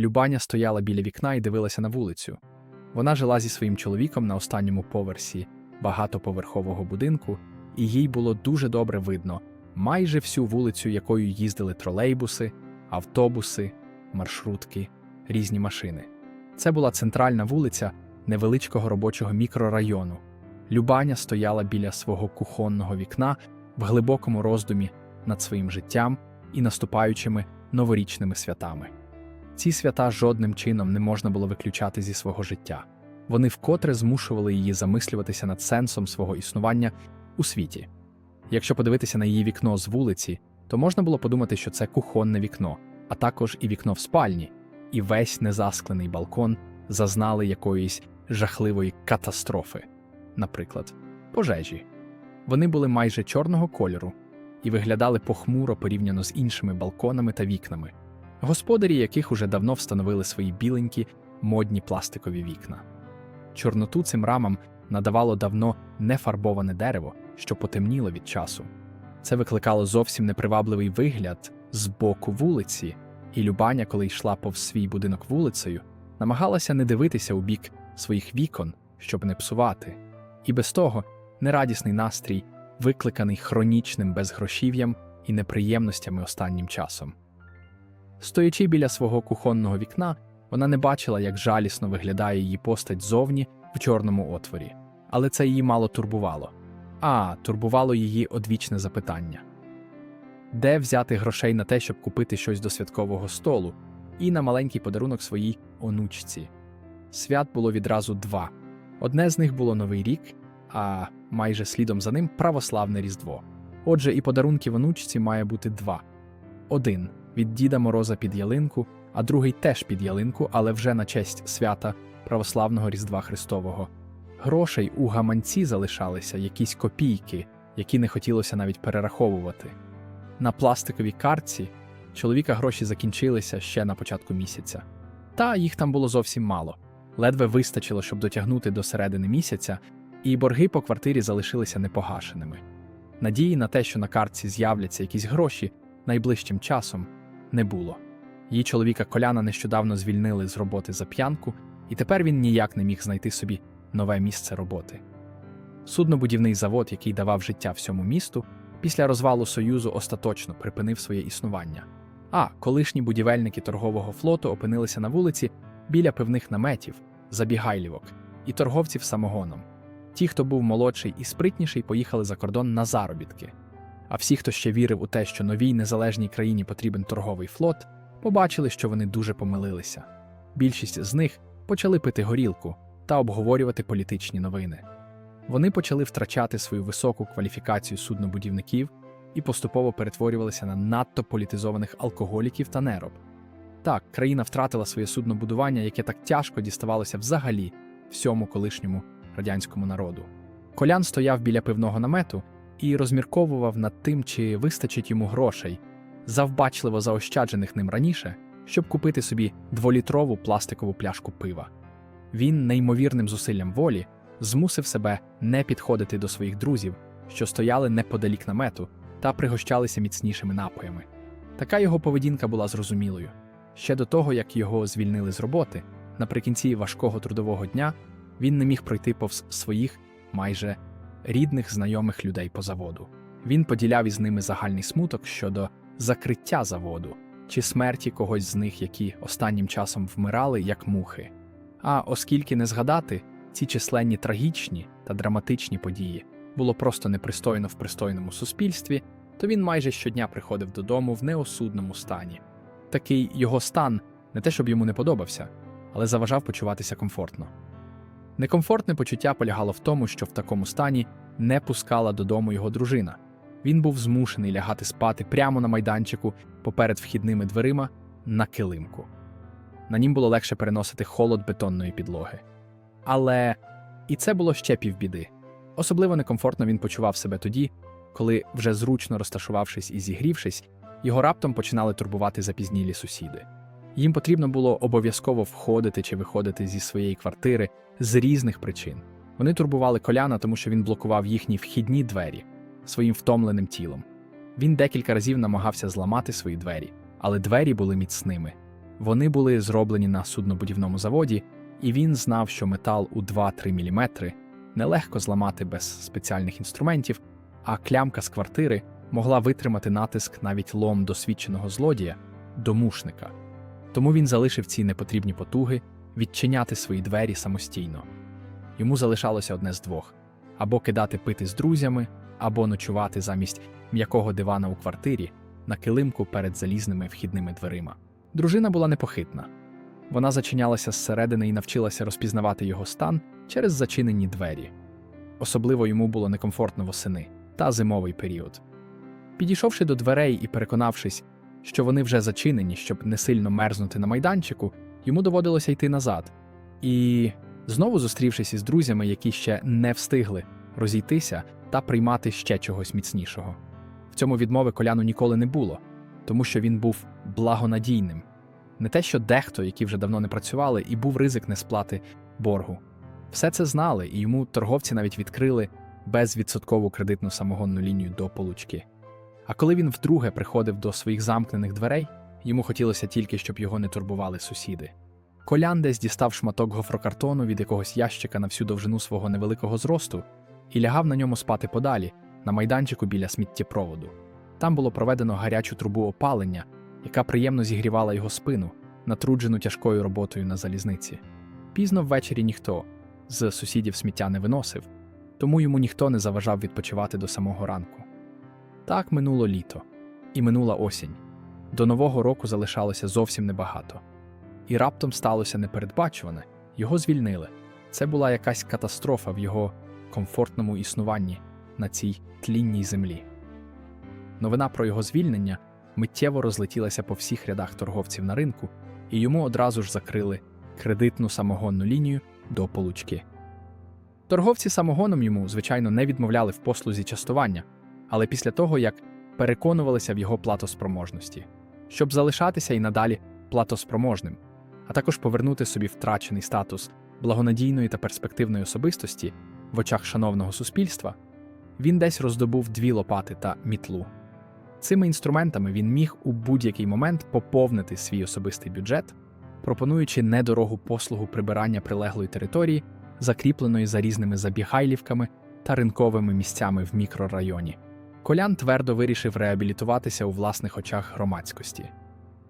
Любаня стояла біля вікна і дивилася на вулицю. Вона жила зі своїм чоловіком на останньому поверсі багатоповерхового будинку, і їй було дуже добре видно майже всю вулицю, якою їздили тролейбуси, автобуси, маршрутки, різні машини. Це була центральна вулиця невеличкого робочого мікрорайону. Любаня стояла біля свого кухонного вікна в глибокому роздумі над своїм життям і наступаючими новорічними святами. Ці свята жодним чином не можна було виключати зі свого життя. Вони вкотре змушували її замислюватися над сенсом свого існування у світі. Якщо подивитися на її вікно з вулиці, то можна було подумати, що це кухонне вікно, а також і вікно в спальні, і весь незасклений балкон зазнали якоїсь жахливої катастрофи, наприклад, пожежі. Вони були майже чорного кольору і виглядали похмуро порівняно з іншими балконами та вікнами, господарі яких уже давно встановили свої біленькі модні пластикові вікна. Чорноту цим рамам надавало давно нефарбоване дерево, що потемніло від часу. Це викликало зовсім непривабливий вигляд з боку вулиці, і Любаня, коли йшла повз свій будинок вулицею, намагалася не дивитися у бік своїх вікон, щоб не псувати. І без того нерадісний настрій, викликаний хронічним безгрошів'ям і неприємностями останнім часом. Стоячи біля свого кухонного вікна, вона не бачила, як жалісно виглядає її постать зовні в чорному отворі, але це її мало турбувало. А турбувало її одвічне запитання де взяти грошей на те, щоб купити щось до святкового столу, і на маленький подарунок своїй онучці. Свят було відразу два. Одне з них було Новий рік, а майже слідом за ним православне Різдво. Отже, і подарунків онучці має бути два: один від Діда Мороза під ялинку, а другий теж під ялинку, але вже на честь свята православного Різдва Христового. Грошей у гаманці залишалися якісь копійки, які не хотілося навіть перераховувати. На пластиковій картці чоловіка гроші закінчилися ще на початку місяця. Та їх там було зовсім мало. Ледве вистачило, щоб дотягнути до середини місяця, і борги по квартирі залишилися непогашеними. Надії на те, що на картці з'являться якісь гроші найближчим часом, не було. Її чоловіка Коляна нещодавно звільнили з роботи за п'янку, і тепер він ніяк не міг знайти собі нове місце роботи. Суднобудівний завод, який давав життя всьому місту, після розвалу Союзу остаточно припинив своє існування. А колишні будівельники торгового флоту опинилися на вулиці біля пивних наметів, забігайлівок і торговців самогоном. Ті, хто був молодший і спритніший, поїхали за кордон на заробітки. А всі, хто ще вірив у те, що новій незалежній країні потрібен торговий флот, побачили, що вони дуже помилилися. Більшість з них почали пити горілку та обговорювати політичні новини. Вони почали втрачати свою високу кваліфікацію суднобудівників і поступово перетворювалися на надто політизованих алкоголіків та нероб. Так, країна втратила своє суднобудування, яке так тяжко діставалося взагалі всьому колишньому радянському народу. Колян стояв біля пивного намету і розмірковував над тим, чи вистачить йому грошей, завбачливо заощаджених ним раніше, щоб купити собі дволітрову пластикову пляшку пива. Він неймовірним зусиллям волі змусив себе не підходити до своїх друзів, що стояли неподалік намету, та пригощалися міцнішими напоями. Така його поведінка була зрозумілою. Ще до того, як його звільнили з роботи, наприкінці важкого трудового дня він не міг пройти повз своїх майже рідних знайомих людей по заводу. Він поділяв із ними загальний смуток щодо закриття заводу чи смерті когось з них, які останнім часом вмирали як мухи. А оскільки не згадати ці численні трагічні та драматичні події було просто непристойно в пристойному суспільстві, то він майже щодня приходив додому в неосудному стані. Такий його стан не те, щоб йому не подобався, але заважав почуватися комфортно. Некомфортне почуття полягало в тому, що в такому стані не пускала додому його дружина. Він був змушений лягати спати прямо на майданчику поперед вхідними дверима на килимку. На нім було легше переносити холод бетонної підлоги. Але і це було ще півбіди. Особливо некомфортно він почував себе тоді, коли, вже зручно розташувавшись і зігрівшись, його раптом починали турбувати запізнілі сусіди. Їм потрібно було обов'язково входити чи виходити зі своєї квартири з різних причин. Вони турбували коляна, тому що він блокував їхні вхідні двері своїм втомленим тілом. Він декілька разів намагався зламати свої двері, але двері були міцними. Вони були зроблені на суднобудівному заводі, і він знав, що метал у 2-3 мм нелегко зламати без спеціальних інструментів, а клямка з квартири могла витримати натиск навіть лом досвідченого злодія, домушника. Тому він залишив ці непотрібні потуги відчиняти свої двері самостійно. Йому залишалося одне з двох або кидати пити з друзями, або ночувати замість м'якого дивана у квартирі на килимку перед залізними вхідними дверима. Дружина була непохитна. Вона зачинялася зсередини і навчилася розпізнавати його стан через зачинені двері. Особливо йому було некомфортно восени та зимовий період. Підійшовши до дверей і переконавшись, що вони вже зачинені, щоб не сильно мерзнути на майданчику, йому доводилося йти назад. І знову зустрівшись із друзями, які ще не встигли розійтися та приймати ще чогось міцнішого. В цьому відмови коляну ніколи не було, тому що він був благонадійним. Не те, що дехто, які вже давно не працювали, і був ризик несплати боргу. Все це знали, і йому торговці навіть відкрили безвідсоткову кредитну самогонну лінію до получки. А коли він вдруге приходив до своїх замкнених дверей, йому хотілося тільки, щоб його не турбували сусіди. Колян десь дістав шматок гофрокартону від якогось ящика на всю довжину свого невеликого зросту і лягав на ньому спати подалі, на майданчику біля сміттєпроводу. Там було проведено гарячу трубу опалення, яка приємно зігрівала його спину, натруджену тяжкою роботою на залізниці. Пізно ввечері ніхто з сусідів сміття не виносив, тому йому ніхто не заважав відпочивати до самого ранку. Так минуло літо, і минула осінь. До нового року залишалося зовсім небагато. І раптом сталося непередбачуване його звільнили. Це була якась катастрофа в його комфортному існуванні на цій тлінній землі. Новина про його звільнення миттєво розлетілася по всіх рядах торговців на ринку, і йому одразу ж закрили кредитну самогонну лінію до получки. Торговці самогоном йому, звичайно, не відмовляли в послузі частування, але після того, як переконувалися в його платоспроможності, щоб залишатися і надалі платоспроможним, а також повернути собі втрачений статус благонадійної та перспективної особистості в очах шановного суспільства, він десь роздобув дві лопати та мітлу. Цими інструментами він міг у будь-який момент поповнити свій особистий бюджет, пропонуючи недорогу послугу прибирання прилеглої території, закріпленої за різними забігайлівками та ринковими місцями в мікрорайоні. Колян твердо вирішив реабілітуватися у власних очах громадськості.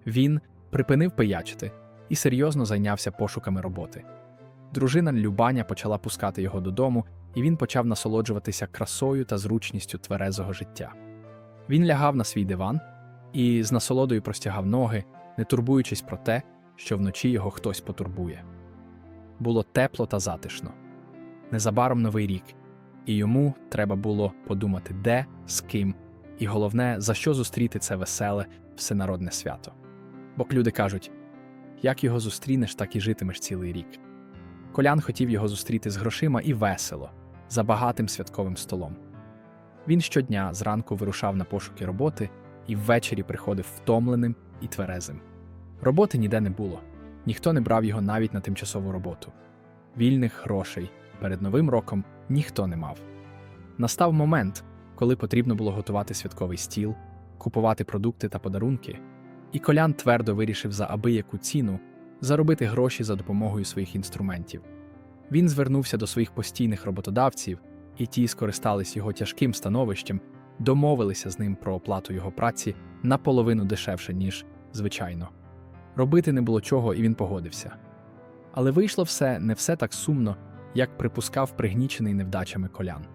Він припинив пиячити і серйозно зайнявся пошуками роботи. Дружина Любаня почала пускати його додому, і він почав насолоджуватися красою та зручністю тверезого життя. Він лягав на свій диван і з насолодою простягав ноги, не турбуючись про те, що вночі його хтось потурбує. Було тепло та затишно. Незабаром новий рік, і йому треба було подумати, де, з ким, і головне, за що зустріти це веселе, всенародне свято. Бо люди кажуть як його зустрінеш, так і житимеш цілий рік. Колян хотів його зустріти з грошима і весело, за багатим святковим столом. Він щодня зранку вирушав на пошуки роботи і ввечері приходив втомленим і тверезим. Роботи ніде не було, ніхто не брав його навіть на тимчасову роботу. Вільних грошей перед новим роком ніхто не мав. Настав момент, коли потрібно було готувати святковий стіл, купувати продукти та подарунки, і колян твердо вирішив за абияку ціну заробити гроші за допомогою своїх інструментів. Він звернувся до своїх постійних роботодавців, і ті скористались його тяжким становищем, домовилися з ним про оплату його праці наполовину дешевше, ніж звичайно. Робити не було чого, і він погодився. Але вийшло все не все так сумно, як припускав пригнічений невдачами колян.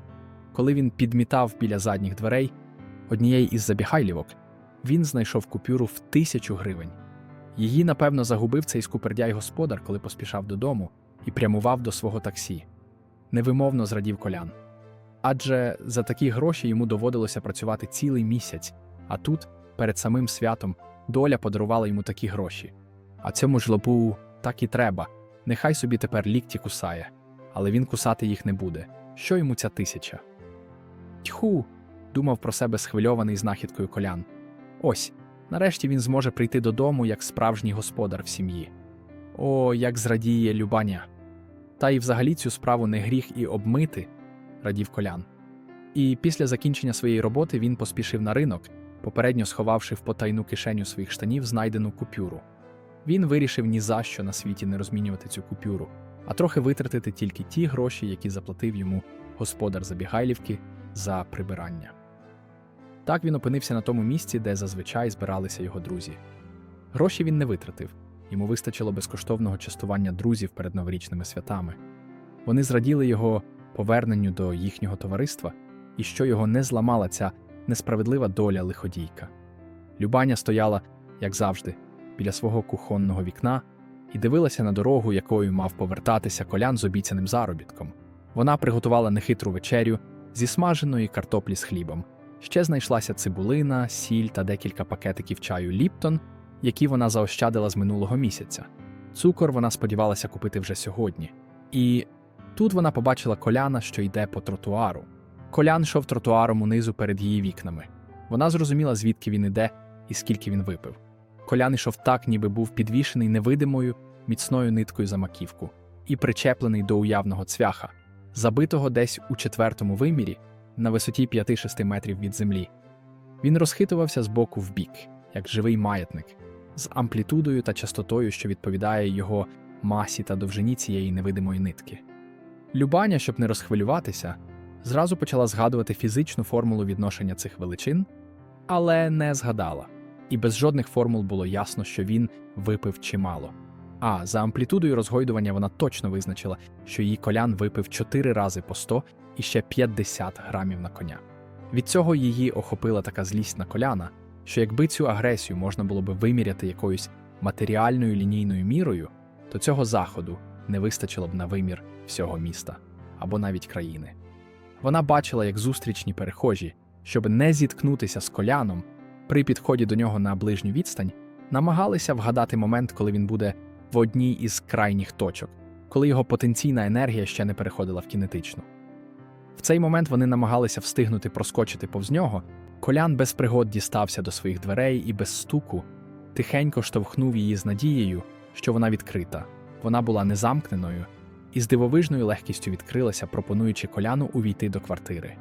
Коли він підмітав біля задніх дверей однієї із забігайлівок, він знайшов купюру в тисячу гривень. Її, напевно, загубив цей скупердяй господар, коли поспішав додому і прямував до свого таксі. Невимовно зрадів колян. Адже за такі гроші йому доводилося працювати цілий місяць, а тут, перед самим святом, доля подарувала йому такі гроші. А цьому жлобу так і треба. Нехай собі тепер лікті кусає, але він кусати їх не буде. Що йому ця тисяча? Тьху. думав про себе схвильований знахідкою колян. Ось, нарешті він зможе прийти додому як справжній господар в сім'ї. О, як зрадіє Любаня! Та й взагалі цю справу не гріх і обмити, радів колян. І після закінчення своєї роботи він поспішив на ринок, попередньо сховавши в потайну кишеню своїх штанів знайдену купюру. Він вирішив ні за що на світі не розмінювати цю купюру, а трохи витратити тільки ті гроші, які заплатив йому господар Забігайлівки за прибирання. Так він опинився на тому місці, де зазвичай збиралися його друзі. Гроші він не витратив, йому вистачило безкоштовного частування друзів перед новорічними святами. Вони зраділи його поверненню до їхнього товариства, і що його не зламала ця несправедлива доля лиходійка. Любаня стояла, як завжди, біля свого кухонного вікна і дивилася на дорогу, якою мав повертатися колян з обіцяним заробітком. Вона приготувала нехитру вечерю зі смаженої картоплі з хлібом. Ще знайшлася цибулина, сіль та декілька пакетиків чаю Ліптон, які вона заощадила з минулого місяця. Цукор вона сподівалася купити вже сьогодні. І тут вона побачила коляна, що йде по тротуару. Колян йшов тротуаром унизу перед її вікнами. Вона зрозуміла, звідки він іде і скільки він випив. Колян йшов так, ніби був підвішений невидимою, міцною ниткою за маківку, і причеплений до уявного цвяха, забитого десь у четвертому вимірі на висоті 5-6 метрів від землі. Він розхитувався з боку в бік, як живий маятник, з амплітудою та частотою, що відповідає його масі та довжині цієї невидимої нитки. Любаня, щоб не розхвилюватися, зразу почала згадувати фізичну формулу відношення цих величин, але не згадала. І без жодних формул було ясно, що він випив чимало. А за амплітудою розгойдування вона точно визначила, що її колян випив 4 рази по 100 і ще 50 грамів на коня. Від цього її охопила така злість на коляна, що якби цю агресію можна було би виміряти якоюсь матеріальною лінійною мірою, то цього заходу не вистачило б на вимір всього міста або навіть країни. Вона бачила, як зустрічні перехожі, щоб не зіткнутися з коляном, при підході до нього на ближню відстань, намагалися вгадати момент, коли він буде в одній із крайніх точок, коли його потенційна енергія ще не переходила в кінетичну. В цей момент вони намагалися встигнути проскочити повз нього. Колян без пригод дістався до своїх дверей і без стуку тихенько штовхнув її з надією, що вона відкрита. Вона була незамкненою і з дивовижною легкістю відкрилася, пропонуючи коляну увійти до квартири.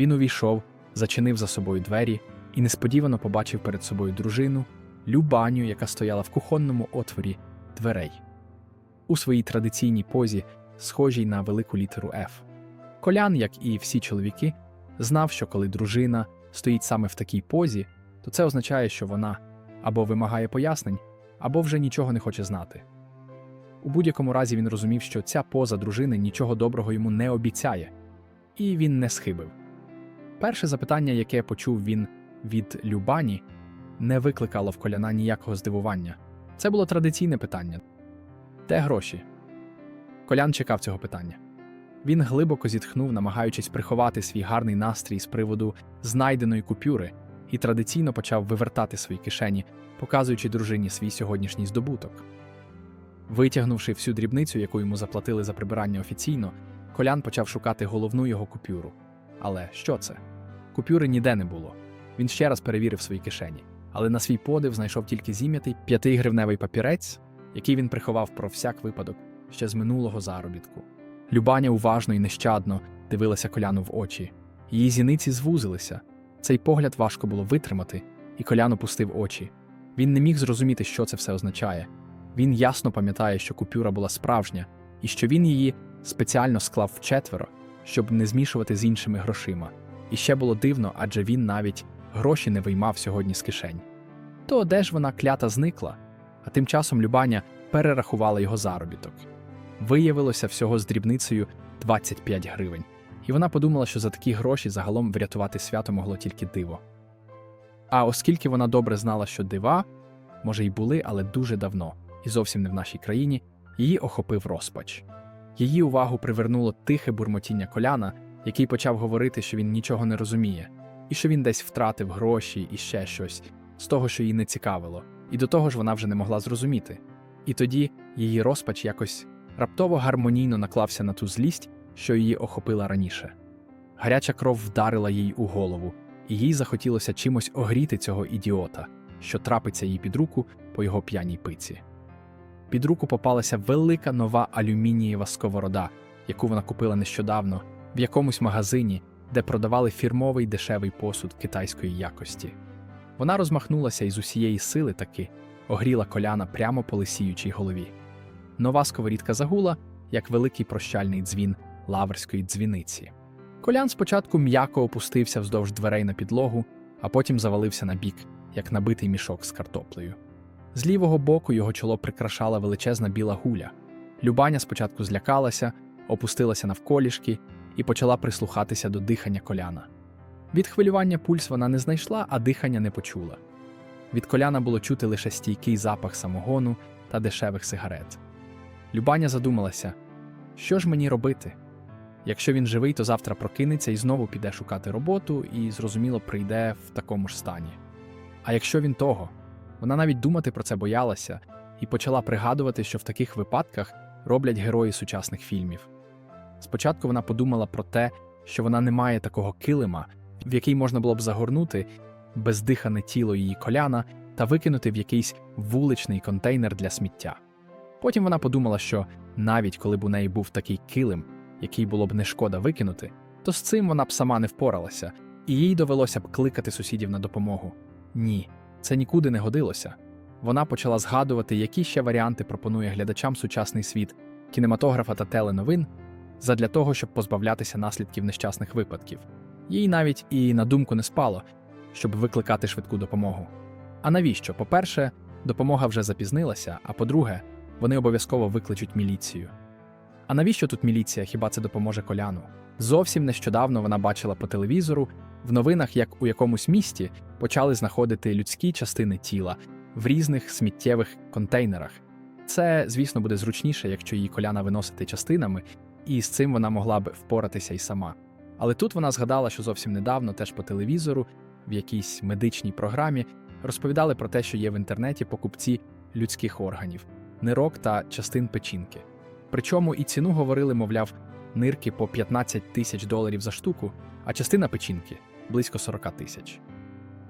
Він увійшов, зачинив за собою двері і несподівано побачив перед собою дружину, Любаню, яка стояла в кухонному отворі дверей. У своїй традиційній позі, схожій на велику літеру F. Колян, як і всі чоловіки, знав, що коли дружина стоїть саме в такій позі, то це означає, що вона або вимагає пояснень, або вже нічого не хоче знати. У будь-якому разі він розумів, що ця поза дружини нічого доброго йому не обіцяє, і він не схибив. Перше запитання, яке почув він від Любані, не викликало в коляна ніякого здивування. Це було традиційне питання де гроші? Колян чекав цього питання. Він глибоко зітхнув, намагаючись приховати свій гарний настрій з приводу знайденої купюри, і традиційно почав вивертати свої кишені, показуючи дружині свій сьогоднішній здобуток. Витягнувши всю дрібницю, яку йому заплатили за прибирання офіційно, колян почав шукати головну його купюру. Але що це? Купюри ніде не було. Він ще раз перевірив свої кишені, але на свій подив знайшов тільки зім'ятий п'ятигривневий папірець, який він приховав про всяк випадок ще з минулого заробітку. Любаня уважно і нещадно дивилася коляну в очі. Її зіниці звузилися. Цей погляд важко було витримати, і колян опустив очі. Він не міг зрозуміти, що це все означає. Він ясно пам'ятає, що купюра була справжня, і що він її спеціально склав вчетверо, щоб не змішувати з іншими грошима. І ще було дивно, адже він навіть гроші не виймав сьогодні з кишень. То де ж вона клята зникла? А тим часом Любаня перерахувала його заробіток. Виявилося всього з дрібницею 25 гривень, і вона подумала, що за такі гроші загалом врятувати свято могло тільки диво. А оскільки вона добре знала, що дива, може, й були, але дуже давно, і зовсім не в нашій країні, її охопив розпач. Її увагу привернуло тихе бурмотіння коляна, який почав говорити, що він нічого не розуміє, і що він десь втратив гроші і ще щось з того, що її не цікавило, і до того ж вона вже не могла зрозуміти. І тоді її розпач якось раптово гармонійно наклався на ту злість, що її охопила раніше. Гаряча кров вдарила їй у голову, і їй захотілося чимось огріти цього ідіота, що трапиться їй під руку по його п'яній пиці. Під руку попалася велика нова алюмінієва сковорода, яку вона купила нещодавно в якомусь магазині, де продавали фірмовий дешевий посуд китайської якості. Вона розмахнулася із усієї сили таки, огріла коляна прямо по лисіючій голові. Нова сковорідка загула, як великий прощальний дзвін лаверської дзвіниці. Колян спочатку м'яко опустився вздовж дверей на підлогу, а потім завалився на бік, як набитий мішок з картоплею. З лівого боку його чоло прикрашала величезна біла гуля. Любаня спочатку злякалася, опустилася навколішки і почала прислухатися до дихання коляна. Від хвилювання пульс вона не знайшла, а дихання не почула. Від коляна було чути лише стійкий запах самогону та дешевих сигарет. Любаня задумалася, що ж мені робити? Якщо він живий, то завтра прокинеться і знову піде шукати роботу і, зрозуміло, прийде в такому ж стані. А якщо він того, вона навіть думати про це боялася і почала пригадувати, що в таких випадках роблять герої сучасних фільмів. Спочатку вона подумала про те, що вона не має такого килима, в який можна було б загорнути бездихане тіло її коляна та викинути в якийсь вуличний контейнер для сміття. Потім вона подумала, що навіть коли б у неї був такий килим, який було б не шкода викинути, то з цим вона б сама не впоралася, і їй довелося б кликати сусідів на допомогу. Ні, це нікуди не годилося. Вона почала згадувати, які ще варіанти пропонує глядачам сучасний світ, кінематографа та теленовин, задля того, щоб позбавлятися наслідків нещасних випадків. Їй навіть і на думку не спало, щоб викликати швидку допомогу. А навіщо? По-перше, допомога вже запізнилася, а по-друге, вони обов'язково викличуть міліцію. А навіщо тут міліція? Хіба це допоможе коляну? Зовсім нещодавно вона бачила по телевізору в новинах, як у якомусь місті почали знаходити людські частини тіла в різних сміттєвих контейнерах. Це, звісно, буде зручніше, якщо її коляна виносити частинами, і з цим вона могла б впоратися й сама. Але тут вона згадала, що зовсім недавно теж по телевізору, в якійсь медичній програмі, розповідали про те, що є в інтернеті покупці людських органів, нирок та частин печінки. Причому і ціну говорили, мовляв, нирки по 15 тисяч доларів за штуку, а частина печінки близько 40 тисяч.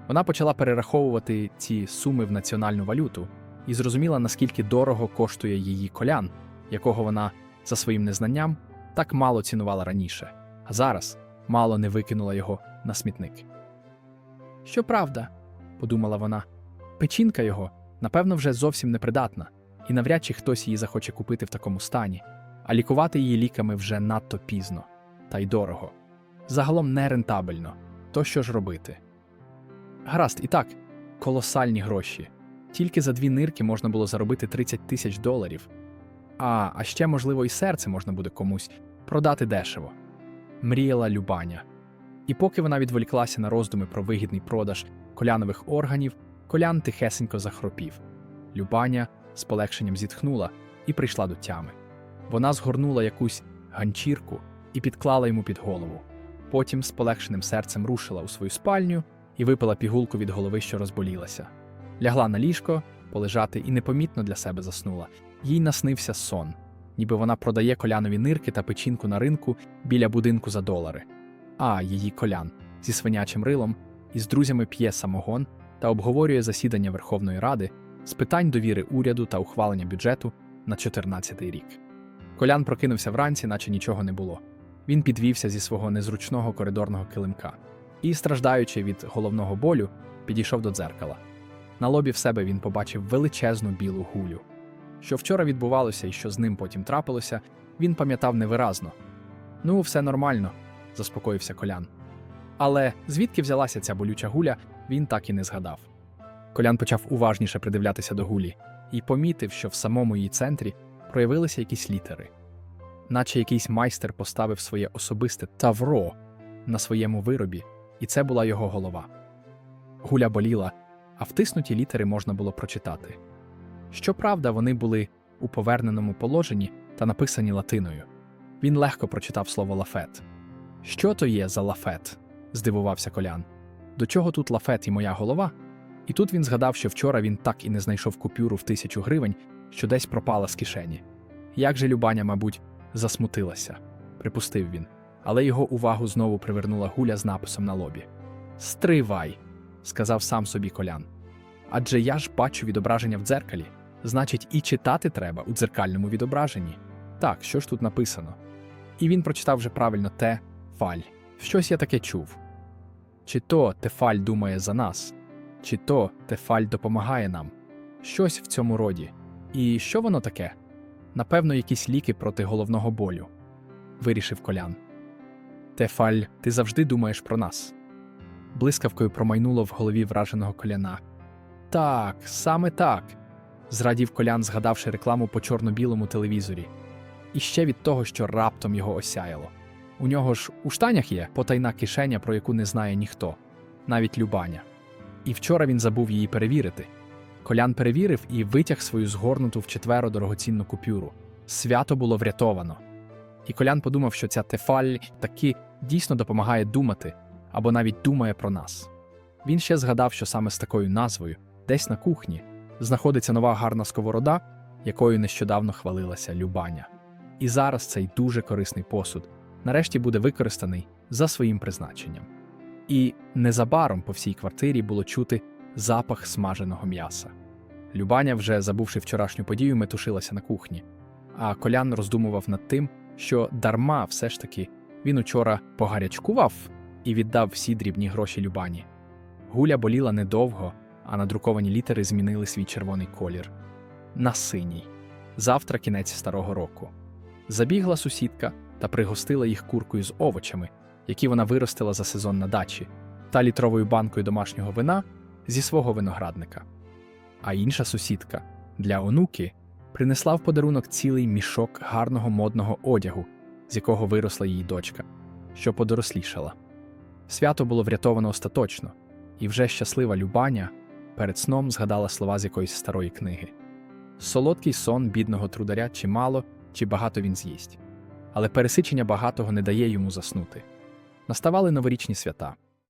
Вона почала перераховувати ці суми в національну валюту і зрозуміла, наскільки дорого коштує її колян, якого вона за своїм незнанням так мало цінувала раніше, а зараз мало не викинула його на смітник. Щоправда, подумала вона, печінка його, напевно, вже зовсім непридатна, і навряд чи хтось її захоче купити в такому стані, а лікувати її ліками вже надто пізно, та й дорого. Загалом нерентабельно. То що ж робити? Гаразд, і так, колосальні гроші. Тільки за дві нирки можна було заробити 30 тисяч доларів. А, а ще, можливо, і серце можна буде комусь продати дешево. Мріяла Любаня. І поки вона відволіклася на роздуми про вигідний продаж колянових органів, колян тихесенько захропів. Любаня з полегшенням зітхнула і прийшла до тями. Вона згорнула якусь ганчірку і підклала йому під голову. Потім з полегшеним серцем рушила у свою спальню і випила пігулку від голови, що розболілася. Лягла на ліжко, полежати і непомітно для себе заснула. Їй наснився сон, ніби вона продає колянові нирки та печінку на ринку біля будинку за долари. А її колян зі свинячим рилом із друзями п'є самогон та обговорює засідання Верховної Ради з питань довіри уряду та ухвалення бюджету на 14-й рік. Колян прокинувся вранці, наче нічого не було. Він підвівся зі свого незручного коридорного килимка і, страждаючи від головного болю, підійшов до дзеркала. На лобі в себе він побачив величезну білу гулю. Що вчора відбувалося і що з ним потім трапилося, він пам'ятав невиразно. Ну, все нормально, заспокоївся колян. Але звідки взялася ця болюча гуля, він так і не згадав. Колян почав уважніше придивлятися до гулі і помітив, що в самому її центрі проявилися якісь літери, наче якийсь майстер поставив своє особисте тавро на своєму виробі, і це була його голова. Гуля боліла, а втиснуті літери можна було прочитати. Щоправда, вони були у поверненому положенні та написані латиною. Він легко прочитав слово лафет. Що то є за лафет? здивувався колян. До чого тут лафет і моя голова? І тут він згадав, що вчора він так і не знайшов купюру в тисячу гривень, що десь пропала з кишені. Як же Любаня, мабуть, засмутилася, припустив він, але його увагу знову привернула гуля з написом на лобі. Стривай, сказав сам собі колян. Адже я ж бачу відображення в дзеркалі. Значить, і читати треба у дзеркальному відображенні. Так, що ж тут написано? І він прочитав вже правильно те фаль. Щось я таке чув. Чи то Тефаль думає за нас, чи то Тефаль допомагає нам. щось в цьому роді. І що воно таке? Напевно, якісь ліки проти головного болю, вирішив колян. Тефаль, ти завжди думаєш про нас. Блискавкою промайнуло в голові враженого коляна. Так, саме так. Зрадів колян, згадавши рекламу по чорно-білому телевізорі. І ще від того, що раптом його осяяло. У нього ж у штанях є потайна кишеня, про яку не знає ніхто, навіть Любаня. І вчора він забув її перевірити. Колян перевірив і витяг свою згорнуту в четверо дорогоцінну купюру. Свято було врятовано. І Колян подумав, що ця тефаль таки дійсно допомагає думати або навіть думає про нас. Він ще згадав, що саме з такою назвою, десь на кухні, знаходиться нова гарна сковорода, якою нещодавно хвалилася Любаня. І зараз цей дуже корисний посуд нарешті буде використаний за своїм призначенням. І незабаром по всій квартирі було чути запах смаженого м'яса. Любаня, вже забувши вчорашню подію, метушилася на кухні, а колян роздумував над тим, що дарма все ж таки він учора погарячкував і віддав всі дрібні гроші Любані. Гуля боліла недовго, а надруковані літери змінили свій червоний колір на синій. Завтра кінець старого року. Забігла сусідка та пригостила їх куркою з овочами, які вона виростила за сезон на дачі, та літровою банкою домашнього вина зі свого виноградника. А інша сусідка для онуки принесла в подарунок цілий мішок гарного модного одягу, з якого виросла її дочка, що подорослішала. Свято було врятовано остаточно, і вже щаслива Любаня перед сном згадала слова з якоїсь старої книги. Солодкий сон бідного трударя чи мало, чи багато він з'їсть. Але пересичення багатого не дає йому заснути. Наставали новорічні свята.